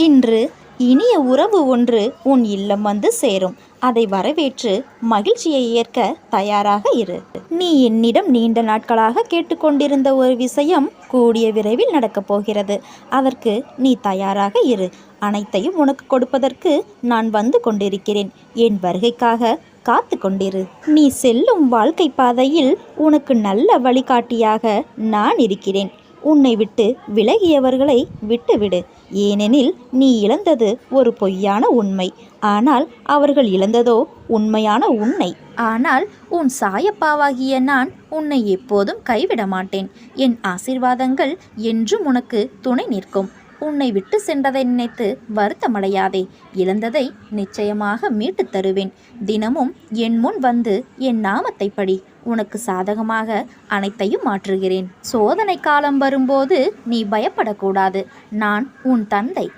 இன்று இனிய உறவு ஒன்று உன் இல்லம் வந்து சேரும். அதை வரவேற்று மகிழ்ச்சியை ஏற்க தயாராக இரு. நீ என்னிடம் நீண்ட நாட்களாக கேட்டுக்கொண்டிருந்த ஒரு விஷயம் கூடிய விரைவில் நடக்கப் போகிறது. அதற்கு நீ தயாராக இரு. அனைத்தையும் உனக்கு கொடுப்பதற்கு நான் வந்து கொண்டிருக்கிறேன். என் வருகைக்காக காத்து கொண்டிரு. நீ செல்லும் வாழ்க்கை பாதையில் உனக்கு நல்ல வழிகாட்டியாக நான் இருக்கிறேன். உன்னை விட்டு விலகியவர்களை விட்டுவிடு. ஏனெனில் நீ இழந்தது ஒரு பொய்யான உண்மை. ஆனால் அவர்கள் இழந்ததோ உண்மையான உன்னை. ஆனால் உன் சாயப்பாவாகிய நான் உன்னை எப்போதும் கைவிட மாட்டேன் என் ஆசீர்வாதங்கள் என்றும் உனக்கு துணை நிற்கும். உன்னை விட்டு சென்றதை நினைத்து வருத்தமடையாதே. இழந்ததை நிச்சயமாக மீட்டுத் தருவேன். தினமும் என் முன் வந்து என் நாமத்தை படி. உனக்கு சாதகமாக அனைத்தையும் மாற்றுகிறேன். சோதனை காலம் வரும்போது நீ பயப்படக்கூடாது. நான் உன் தந்தை.